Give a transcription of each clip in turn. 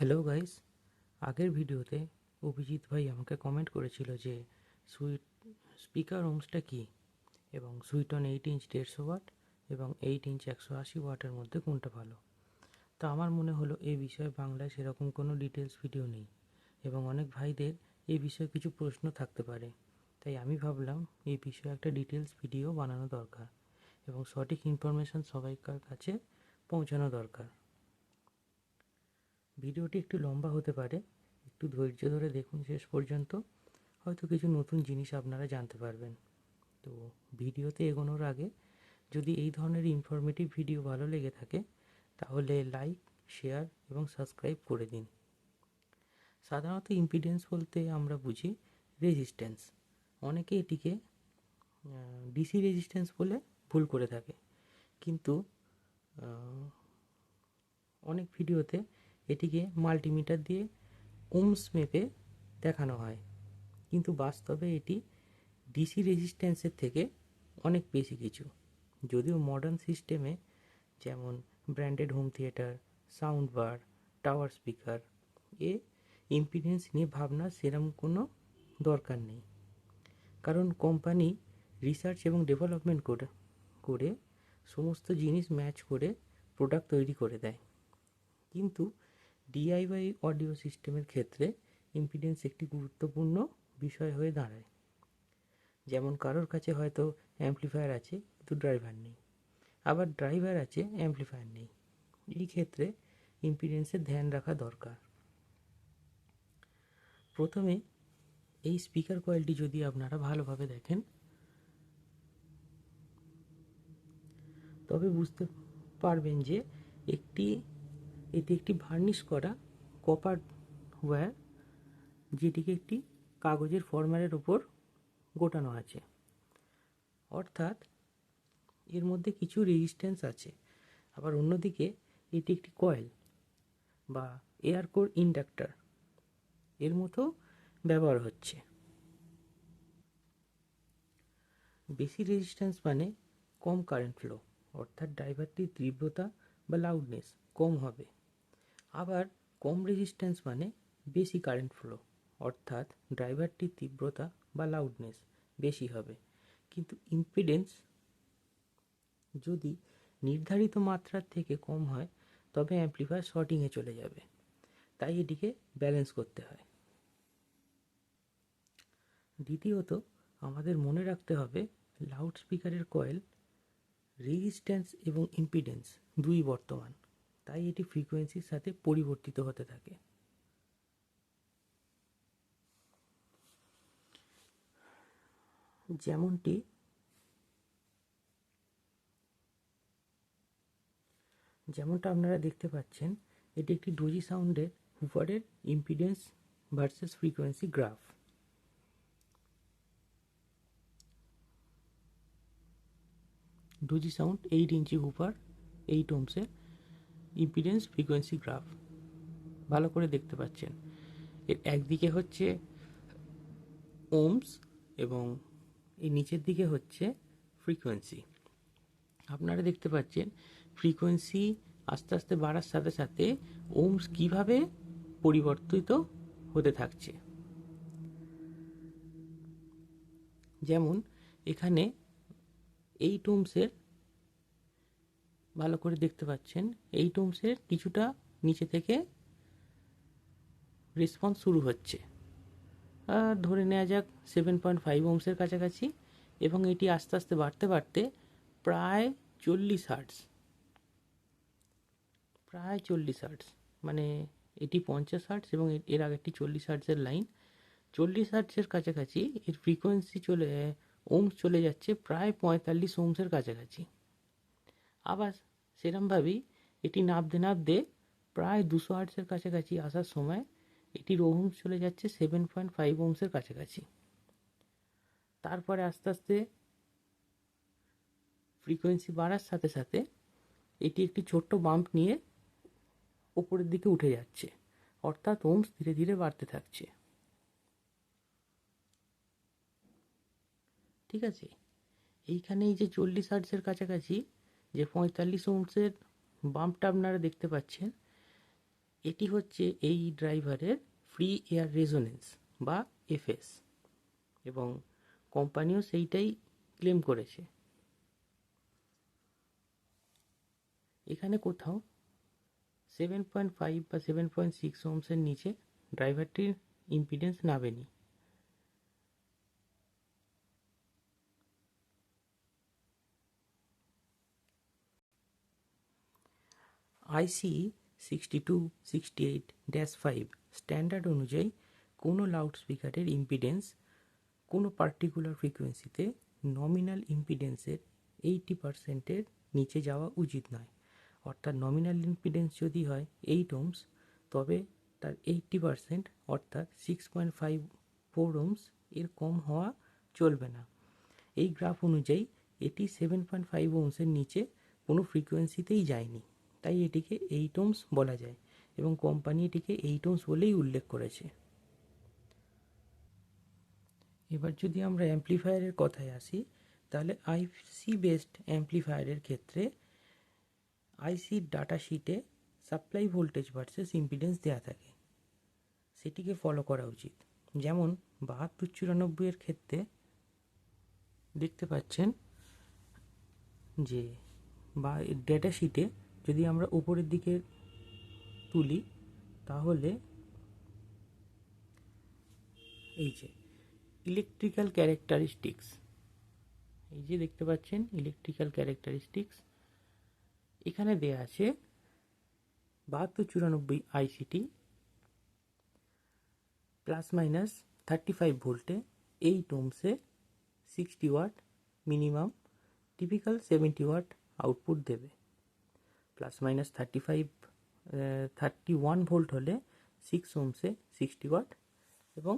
Hello guys আগের ভিডিওতে অভিজিৎ ভাই আমাকে কমেন্ট করেছিল যে, সুইট স্পিকার ওমসটা কী? এবং সুইট অন এইট ইঞ্চ দেড়শো ওয়াট এবং এইট ইঞ্চ একশো আশি ওয়াটের মধ্যে কোনটা ভালো? তো আমার মনে হলো এই বিষয়ে বাংলায় সেরকম কোনো ডিটেলস ভিডিও নেই এবং অনেক ভাইদের এই বিষয়ে কিছু প্রশ্ন থাকতে পারে। তাই আমি ভাবলাম এই বিষয়ে একটা ডিটেলস ভিডিও বানানো দরকার এবং সঠিক ইনফরমেশান সবাইকার কাছে পৌঁছানো দরকার। ভিডিওটি একটু লম্বা হতে পারে, একটু ধৈর্য ধরে দেখুন শেষ পর্যন্ত, হয়তো কিছু নতুন জিনিস আপনারা জানতে পারবেন। তো ভিডিওতে এগোনোর আগে যদি এই ধরনের ইনফরমেটিভ ভিডিও ভালো লেগে থাকে, তাহলে লাইক শেয়ার এবং সাবস্ক্রাইব করে দিন। সাধারণত ইম্পিডেন্স বলতে আমরা বুঝি রেজিস্ট্যান্স অনেকে এটিকে ডিসি রেজিস্ট্যান্স বলে ভুল করে থাকে। কিন্তু অনেক ভিডিওতে এটিকে মাল্টিমিটার দিয়ে ওমস মেপে দেখানো হয়। কিন্তু বাস্তবে এটি ডিসি রেজিস্ট্যান্সের থেকে অনেক বেশি কিছু। যদিও মডার্ন সিস্টেমে যেমন branded home theatre sound bar tower speaker এ ইম্পিডেন্স নিয়ে ভাবনা সেরম কোনো দরকার নেই। কারণ কোম্পানি রিসার্চ এবং ডেভেলপমেন্ট করে করে সমস্ত জিনিস ম্যাচ করে প্রোডাক্ট তৈরি করে দেয়। কিন্তু ডিআইওয়াই অডিও সিস্টেমের ক্ষেত্রে ইম্পিডেন্স একটি গুরুত্বপূর্ণ বিষয় হয়ে দাঁড়ায়। যেমন কারোর কাছে হয়তো অ্যাম্পলিফায়ার আছে, কিন্তু ড্রাইভার নেই। আবার ড্রাইভার আছে অ্যাম্পলিফায়ার নেই। এই ক্ষেত্রে ইম্পিডেন্সের ধ্যান রাখা দরকার। প্রথমে এই স্পিকার কয়েলটি যদি আপনারা ভালোভাবে দেখেন, তবে বুঝতে পারবেন যে একটি এটি একটি ভার্নিশ করা কপার ওয়্যার যেটিকে একটি কাগজের ফরম্যাটের ওপর গোটানো আছে। অর্থাৎ, এর মধ্যে কিছু রেজিস্ট্যান্স আছে। আবার অন্যদিকে, এটি একটি কয়েল বা এয়ার কোর ইন্ডাক্টর এর মতো ব্যবহার হচ্ছে। বেশি রেজিস্ট্যান্স মানে কম কারেন্ট ফ্লো অর্থাৎ ড্রাইভারটির তীব্রতা বা লাউডনেস কম হবে। আবার কম রেজিস্ট্যান্স মানে বেশি কারেন্ট ফ্লো অর্থাৎ ড্রাইভারটির তীব্রতা বা লাউডনেস বেশি হবে। কিন্তু ইম্পিডেন্স যদি নির্ধারিত মাত্রার থেকে কম হয়, তবে অ্যাম্পলিফায়ার শর্টিংয়ে চলে যাবে। তাই এটিকে ব্যালেন্স করতে হয়। দ্বিতীয়ত, আমাদের মনে রাখতে হবে লাউড স্পিকারের কয়েল রেজিস্ট্যান্স এবং ইম্পিডেন্স দুই বর্তমান। তাই এটি ফ্রিকোয়েন্সির সাথে পরিবর্তিত হতে থাকে। যেমনটি যেমনটা আপনারা দেখতে পাচ্ছেন, এটি একটি ডোজি সাউন্ডের হুফারের impedance versus frequency graph doji sound eight inch woofer eight ওমসের impedance frequency graph ভালো করে দেখতে পাচ্ছেন। এর একদিকে হচ্ছে ওমস এবং এই নিচের দিকে হচ্ছে ফ্রিকোয়েন্সি আপনারা দেখতে পাচ্ছেন ফ্রিকোয়েন্সি আস্তে আস্তে বাড়ার সাথে সাথে ওমস কীভাবে পরিবর্তিত হতে থাকছে। যেমন, এখানে এইট ওমসের ভালো করে দেখতে পাচ্ছেন এইট ওমসের কিছুটা নিচে থেকে রেসপন্স শুরু হচ্ছে। আহ, ধরে নেওয়া যাক সেভেন পয়েন্ট ফাইভ ওমসের কাছাকাছি এবং এটি আস্তে আস্তে বাড়তে বাড়তে প্রায় চল্লিশ হার্টস প্রায় চল্লিশ হার্টস মানে এটি পঞ্চাশ হার্টস এবং এর- এর আগেরটি চল্লিশ হার্টসের লাইন চল্লিশ হার্টসের কাছাকাছি এর ফ্রিকোয়েন্সি চলে ওমস চলে যাচ্ছে প্রায় পঁয়তাল্লিশ ওমসের কাছাকাছি। আবার সেরমভাবেই এটি নাবতে নাবতে প্রায় দুশো হার্টসের কাছাকাছি আসার সময় এটির ওহমস চলে যাচ্ছে সেভেন পয়েন্ট ফাইভ ওমসের কাছাকাছি। তারপরে আস্তে আস্তে ফ্রিকোয়েন্সি বাড়ার সাথে সাথে এটি একটি ছোট্ট বাম্প নিয়ে ওপরের দিকে উঠে যাচ্ছে, অর্থাৎ ওমস ধীরে ধীরে বাড়তে থাকছে। ঠিক আছে? এইখানে এই যে চল্লিশ হার্টসের কাছাকাছি যে পঁয়তাল্লিশ ওমসের বাম্পটা আপনারা দেখতে পাচ্ছেন, এটি হচ্ছে এই ড্রাইভারের ফ্রি এয়ার রেজোনেন্স বা এফএস এবং কোম্পানিও সেইটাই ক্লেম করেছে। এখানে কোথাও সেভেন পয়েন্ট ফাইভ বা সেভেন পয়েন্ট সিক্স ওমসের নিচে ড্রাইভারটির impedance নামেনি। IC sixty two sixty eight dash five standard অনুযায়ী কোনো লাউডস্পিকারের ইম্পিডেন্স কোনো পার্টিকুলার ফ্রিকোয়েন্সিতে নমিনাল ইম্পিডেন্সের এইটি পার্সেন্টের নিচে যাওয়া উচিত নয়। অর্থাৎ নমিনাল ইম্পিডেন্স যদি হয় এইট ওমস তবে তার এইটটি পার্সেন্ট অর্থাৎ six point five four ohms এর কম হওয়া চলবে না। এই গ্রাফ অনুযায়ী এটি সেভেন পয়েন্ট ফাইভ ওমসের নিচে কোনো ফ্রিকোয়েন্সিতেই যায়নি। তাই এটিকে এইট ওমস বলা যায় এবং কোম্পানি এটিকে এইট ওমস বলেই উল্লেখ করেছে। এবার যদি আমরা অ্যাম্প্লিফায়ারের কথায় আসি, তাহলে আইসি বেসড অ্যাম্প্লিফায়ারের ক্ষেত্রে আইসির ডাটা শিটে সাপ্লাই ভোল্টেজ ভার্সেস ইম্পিডেন্স দেওয়া থাকে। সেটিকে ফলো করা উচিত। যেমন বাহাত্তর চুরানব্বইয়ের ক্ষেত্রে দেখতে পাচ্ছেন যে বা ডেটা শিটে যদি আমরা উপরের দিকে তুলি, তাহলে এই যে ইলেকট্রিক্যাল ক্যারেক্টারিস্টিক্স এই যে দেখতে পাচ্ছেন ইলেকট্রিক্যাল ক্যারেক্টারিস্টিক্স এখানে দেয়া আছে বাহাত্তর চুরানব্বই ICT plus minus thirty five ভোল্টে eight ওমসে sixty watt minimum typical seventy watt output দেবে। Plus minus thirty five thirty one volt হলে সিক্স ওমসে সিক্সটি ওয়াট এবং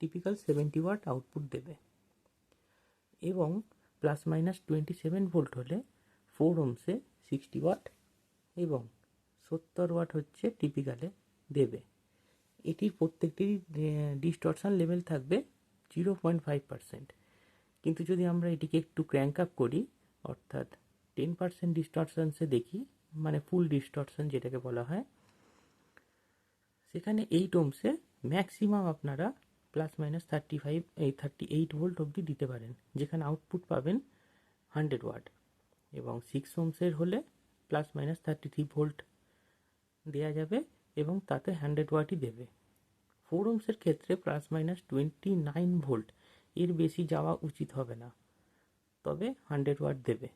টিপিক্যাল সেভেন্টি ওয়াট আউটপুট দেবে। এবং plus minus twenty seven volt হলে four ওমসে sixty watt এবং সত্তর ওয়াট হচ্ছে টিপিক্যালে দেবে। এটির প্রত্যেকটির ডিস্টরশন লেভেল থাকবে জিরো পয়েন্ট ফাইভ পার্সেন্ট কিন্তু যদি আমরা এটিকে একটু ক্র্যাঙ্ক আপ করি, অর্থাৎ টেন পার্সেন্ট ডিস্টরশনসে দেখি মানে ফুল ডিস্টরশন যেটাকে বলা হয় সেখানে এইট ওমসে ম্যাক্সিমাম আপনারা প্লাস মাইনাস থার্টি ফাইভ এই থার্টি এইট ভোল্ট অবধি দিতে পারেন যেখানে আউটপুট পাবেন হান্ড্রেড ওয়াট এবং সিক্স ওমসের হলে plus minus thirty three volt দেওয়া যাবে এবং তাতে হান্ড্রেড ওয়াটই দেবে ফোর ওমসের ক্ষেত্রে plus minus twenty nine volt এর বেশি যাওয়া উচিত হবে না তবে হান্ড্রেড ওয়াট দেবে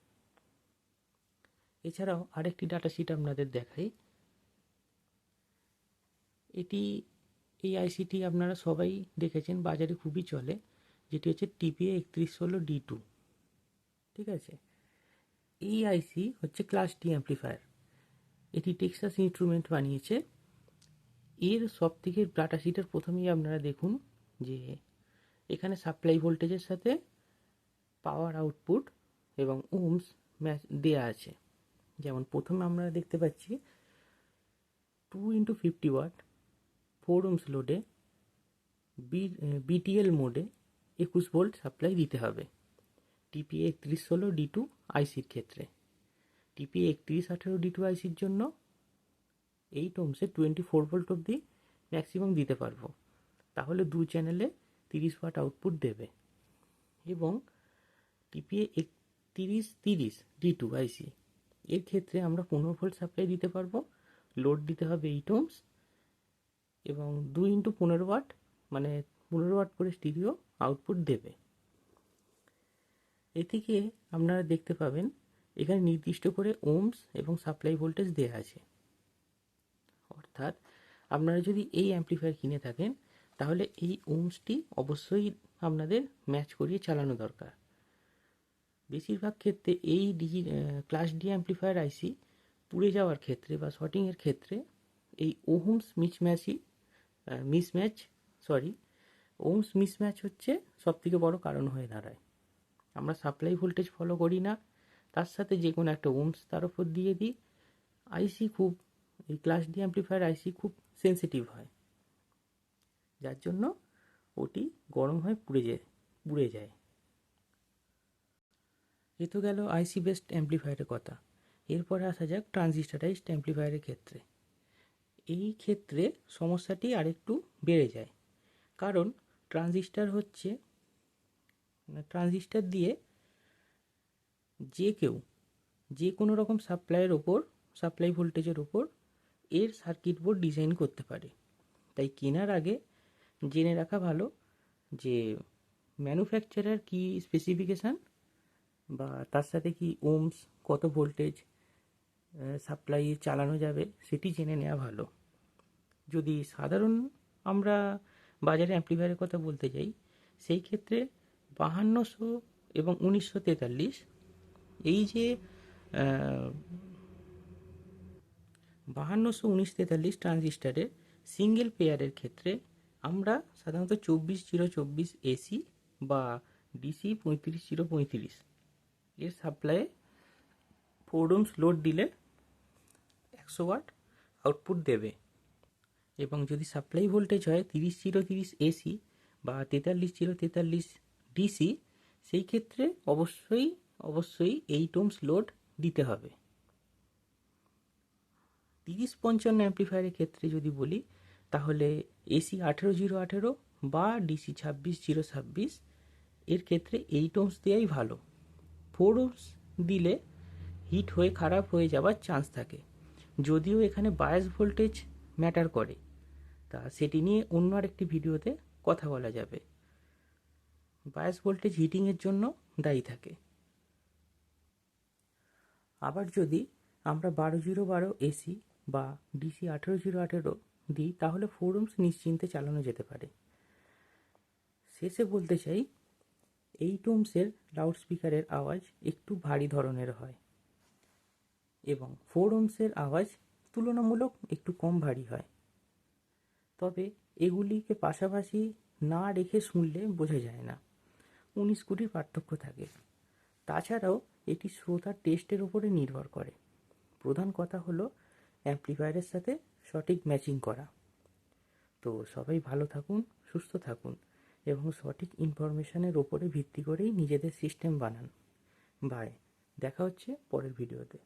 এছাড়াও আরেকটি ডাটা শিট আপনাদের দেখাই। এটি এই আইসিটি আপনারা সবাই দেখেছেন, বাজারে খুবই চলে, যেটি হচ্ছে টিপিএ একত্রিশ ষোলো ডি টু ঠিক আছে? এই আইসি হচ্ছে ক্লাস টি অ্যাম্প্লিফায়ার এটি টেক্সাস ইনস্ট্রুমেন্ট বানিয়েছে। এর সব থেকে ডাটা শিটের প্রথমেই আপনারা দেখুন যে এখানে সাপ্লাই ভোল্টেজের সাথে পাওয়ার আউটপুট এবং ওমস ম্যাচ দেওয়া আছে। যেমন প্রথমে আমরা দেখতে পাচ্ছি two into fifty watt four ohms লোডে বি বিটিএল মোডে একুশ ভোল্ট সাপ্লাই দিতে হবে। টিপি একত্রিশ ষোলো ডি টু আইসির ক্ষেত্রে। টিপি একত্রিশ আঠেরো ডি টু আইসির জন্য এইট ওমসে টোয়েন্টি ফোর ভোল্ট অবধি ম্যাক্সিমাম দিতে পারব। তাহলে দু চ্যানেলে তিরিশ ওয়াট আউটপুট দেবে। এবং টিপিএ একত্রিশ তিরিশ ডি টু আইসি এর ক্ষেত্রে আমরা পনেরো ভোল্ট সাপ্লাই দিতে পারব লোড দিতে হবে এইট ওমস এবং দু ইন্টু পনেরো ওয়াট মানে পনেরো ওয়াট করে স্টিরিও আউটপুট দেবে। এ থেকে আপনারা দেখতে পাবেন, এখানে নির্দিষ্ট করে ওমস এবং সাপ্লাই ভোল্টেজ দেওয়া আছে। অর্থাৎ আপনারা যদি এই অ্যাম্প্লিফায়ার কিনে থাকেন, তাহলে এই ওমসটি অবশ্যই আপনাদের ম্যাচ করিয়ে চালানো দরকার। বেশিরভাগ ক্ষেত্রে এই DG class D amplifier IC পুড়ে যাওয়ার ক্ষেত্রে বা শর্টিংয়ের ক্ষেত্রে এই ওহমস মিসম্যাচই মিসম্যাচ সরি ওমস মিসম্যাচ হচ্ছে সবথেকে বড় কারণ হয়ে দাঁড়ায়। আমরা সাপ্লাই ভোল্টেজ ফলো করি না, তার সাথে যে কোনো একটা ওমস তার উপর দিয়ে দিই। আইসি খুব, এই ক্লাস ডি অ্যাম্প্লিফায়ার আইসি খুব সেন্সিটিভ হয়, যার জন্য ওটি গরম হয়ে পুড়ে যায় পুড়ে যায়। এ তো গেল আইসি বেসড অ্যাম্প্লিফায়ারের কথা। এরপরে আসা যাক ট্রানজিস্টারাইজড অ্যাম্প্লিফায়ারের ক্ষেত্রে। এই ক্ষেত্রে সমস্যাটি আরেকটু বেড়ে যায়। কারণ ট্রানজিস্টার হচ্ছে, ট্রানজিস্টার দিয়ে যে কেউ, যে কোনো রকম সাপ্লাইয়ের ওপর, সাপ্লাই ভোল্টেজের ওপর এর সার্কিট বোর্ড ডিজাইন করতে পারে। তাই কেনার আগে জেনে রাখা ভালো যে ম্যানুফ্যাকচারার কি স্পেসিফিকেশান বা তার সাথে কি ওমস কত ভোল্টেজ সাপ্লাই চালানো যাবে, সেটি জেনে নেওয়া ভালো। যদি সাধারণ আমরা বাজারে অ্যাম্প্লিফায়ারের কথা বলতে যাই, সেই ক্ষেত্রে বাহান্নশো এবং উনিশশো তেতাল্লিশ, এই যে বাহান্নশো উনিশ তেতাল্লিশ ট্রানজিস্টারের সিঙ্গেল পেয়ারের ক্ষেত্রে আমরা সাধারণত চব্বিশ জিরো চব্বিশ এসি বা ডিসি পঁয়ত্রিশ জিরো পঁয়ত্রিশ। এর সাপ্লাইয়ে ফোর ওমস লোড দিলে একশো ওয়াট আউটপুট দেবে। এবং যদি সাপ্লাই ভোল্টেজ হয় তিরিশ জিরো তিরিশ এসি বা তেতাল্লিশ জিরো তেতাল্লিশ ডিসি সেই ক্ষেত্রে অবশ্যই অবশ্যই এইট ওমস লোড দিতে হবে। তিরিশ পঞ্চান্ন অ্যাম্প্লিফায়ারের ক্ষেত্রে যদি বলি, তাহলে এসি আঠেরো জিরো আঠেরো বা ডিসি ছাব্বিশ জিরো ছাব্বিশ, এর ক্ষেত্রে এইট ওমস দেওয়াই ভালো। ফোর ওমস দিলে হিট হয়ে খারাপ হয়ে যাওয়ার চান্স থাকে। যদিও এখানে বায়াস ভোল্টেজ ম্যাটার করে। তা সেটি নিয়ে অন্য আরেকটি ভিডিওতে কথা বলা যাবে। বায়াস ভোল্টেজ হিটিংয়ের জন্য দায়ী থাকে। আবার যদি আমরা বারো জিরো বারো এসি বা ডিসি আঠেরো জিরো আঠেরো দিই, তাহলে ফোর ওমস নিশ্চিন্তে চালানো যেতে পারে। শেষে বলতে চাই এইট ওমসের লাউডস্পিকারের আওয়াজ একটু ভারী ধরনের হয় এবং ফোর ওমসের আওয়াজ তুলনামূলক একটু কম ভারী হয়। তবে এগুলিকে পাশাপাশি না রেখে শুনলে বোঝা যায় না। উনিশ কুড়ির পার্থক্য থাকে। তাছাড়াও এটি শ্রোতার টেস্টের উপরে নির্ভর করে। প্রধান কথা হলো অ্যাম্প্লিফায়ারের সাথে সঠিক ম্যাচিং করা। তো সবাই ভালো থাকুন, সুস্থ থাকুন। এবং সঠিক ইনফরমেশনের ওপরে ভিত্তি করেই নিজেদের সিস্টেম বানান। বাই। দেখা হচ্ছে পরের ভিডিওতে।